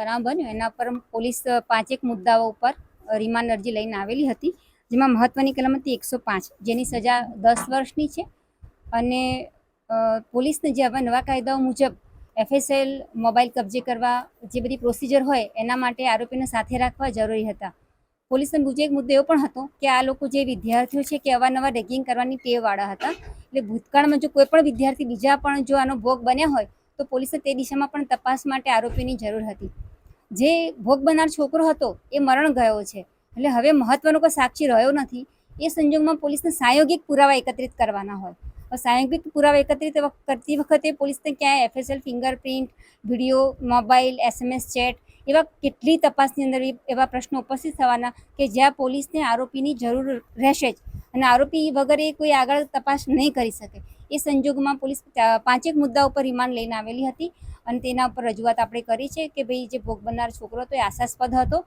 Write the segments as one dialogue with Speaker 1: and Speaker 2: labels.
Speaker 1: બનાવ બન્યો. એના પર પોલીસ પાંચેક મુદ્દાઓ ઉપર રિમાન્ડ અરજી લઈને આવેલી હતી, જેમાં મહત્વની કલમ હતી એકસો પાંચ, જેની સજા દસ વર્ષની છે. અને પોલીસને જે હવે નવા કાયદાઓ મુજબ એફએસએલ, મોબાઈલ કબજે કરવા જે બધી પ્રોસિજર હોય, એના માટે આરોપીને સાથે રાખવા જરૂરી હતા. પોલીસને બીજો એક મુદ્દો એવો પણ હતો કે આ લોકો જે વિદ્યાર્થીઓ છે કે અવારનવાર રેગિંગ કરવાની ટેવવાળા હતા. એટલે ભૂતકાળમાં જો કોઈ પણ વિદ્યાર્થી બીજા પણ જો આનો ભોગ બન્યા હોય, તો પોલીસે તે દિશામાં પણ તપાસ માટે આરોપીની જરૂર હતી. જે ભોગ બનનાર છોકરો હતો, એ મરણ ગયો છે. એટલે હવે મહત્વનો કોઈ સાક્ષી રહ્યો નથી. એ સંજોગમાં પોલીસને સાયોગિક પુરાવા એકત્રિત કરવાના હોય. સાયોગિક પુરાવા એકત્રિત કરતી વખતે પોલીસને ક્યાંય FSL fingerprint video mobile SMS chat એવા કેટલી તપાસની અંદર એવા પ્રશ્નો ઉપસ્થિત થવાના કે જ્યાં પોલીસને આરોપીની જરૂર રહેશે જ. અને આરોપી વગર એ કોઈ આગળ તપાસ નહીં કરી શકે. એ સંજોગમાં પોલીસ પાંચેક મુદ્દા ઉપર રિમાન્ડ લઈને આવેલી હતી. અને તેના ઉપર રજૂઆત આપણે કરી છે કે ભાઈ જે ભોગ બનનાર છોકરો હતો એ આશાસ્પદ હતો.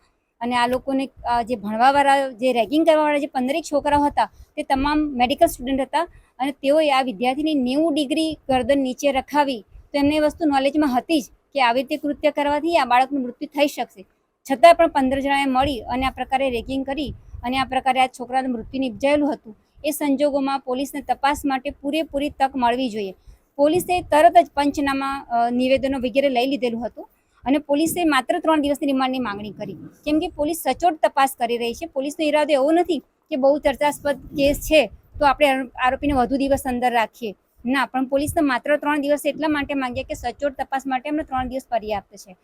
Speaker 1: અને આ લોકોને જે ભણવાવાળા, જે રેગિંગ કરવાવાળા જે પંદરેક છોકરાઓ હતા, તે તમામ મેડિકલ સ્ટુડન્ટ હતા અને તેઓએ આ વિદ્યાર્થીની નેવું ડિગ્રી ગરદન નીચે રખાવી તો એમને વસ્તુ નોલેજમાં હતી જ કે આવી રીતે કૃત્ય કરવાથી આ બાળકનું મૃત્યુ થઈ શકશે. છતાં પણ પંદર જણાએ મળી અને આ પ્રકારે રેગિંગ કરી અને આ પ્રકારે આ છોકરાનું મૃત્યુ નિપજાયેલું હતું. એ સંજોગોમાં પોલીસને તપાસ માટે પૂરેપૂરી તક મળવી જોઈએ. પોલીસે તરત જ પંચનામા નિવેદનો વગેરે લઈ લીધેલું હતું અને પોલીસે માત્ર ત્રણ દિવસની રિમાન્ડની માંગણી કરી. કેમ કે પોલીસ સચોટ તપાસ કરી રહી છે. પોલીસનો ઈરાદો એવો નથી કે બહુ ચર્ચાસ્પદ કેસ છે તો આપણે આરોપીને વધુ દિવસ અંદર રાખીએ. ના પણ પોલીસને માત્ર ત્રણ દિવસ એટલા માટે માંગ્યા કે સચોટ તપાસ માટે અમને ત્રણ દિવસ પર્યાપ્ત છે.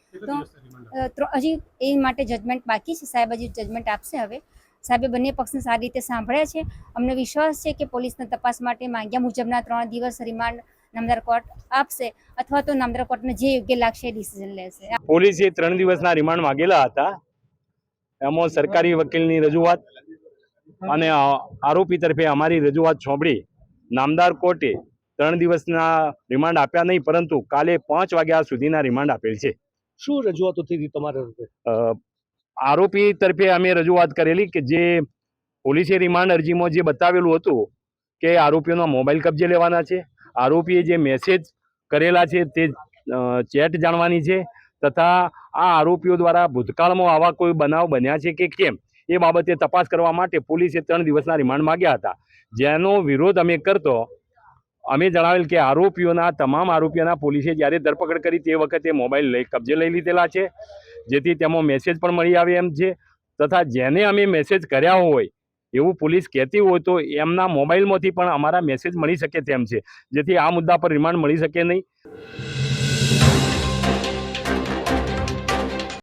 Speaker 1: તો હજી એ માટે જજમેન્ટ બાકી છે. સાહેબ હજી જજમેન્ટ આપશે હવે. સાહેબે બંને પક્ષને સારી રીતે સાંભળ્યા છે. અમને વિશ્વાસ છે કે પોલીસને તપાસ માટે માંગ્યા મુજબના ત્રણ દિવસ રિમાન્ડ નામદાર કોર્ટ આપશે અથવા તો નામદાર કોર્ટને જે યોગ્ય લાગશે ડિસિઝન લેશે.
Speaker 2: પોલીસે ત્રણ દિવસના રિમાન્ડ માંગેલા હતા. એમાં સરકારી વકીલની રજૂઆત અને આરોપી તરફે અમારી રજૂઆત સોંપડી નામદાર કોર્ટે ત્રણ દિવસના રિમાન્ડ આપ્યા નહીં પરંતુ કાલે પાંચ વાગ્યા સુધીના રિમાન્ડ આપેલ છે.
Speaker 3: શું રજૂઆતો થઈ હતી તમારા
Speaker 2: અ, આરોપી તરફે અમે રજૂઆત કરેલી કે જે પોલીસે રિમાન્ડ અરજીમાં જે બતાવેલું હતું કે આરોપીઓના મોબાઈલ કબજે લેવાના છે આરોપીએ જે મેસેજ કરેલા છે તે ચેટ જાણવાની છે તથા આ આરોપીઓ દ્વારા ભૂતકાળમાં આવા કોઈ બનાવ બન્યા છે કે કેમ? એ બાબતે તપાસ કરવા માટે પોલીસે ત્રણ દિવસના રિમાન્ડ માંગ્યા હતા. જેનો વિરોધ અમે કરતો, અમે જણાવેલ કે આરોપીઓના, તમામ આરોપીઓના પોલીસે જ્યારે ધરપકડ કરી તે વખતે મોબાઈલ લઈ, કબજે લઈ લીધેલા છે. જેથી તેમાં મેસેજ પણ મળી આવે એમ છે. તથા જેને અમે મેસેજ કર્યા હોય એવું પોલીસ કહેતી હોય તો એમના મોબાઈલમાંથી પણ અમારા મેસેજ મળી શકે તેમ છે. જેથી આ મુદ્દા પર રિમાન્ડ મળી શકે નહીં.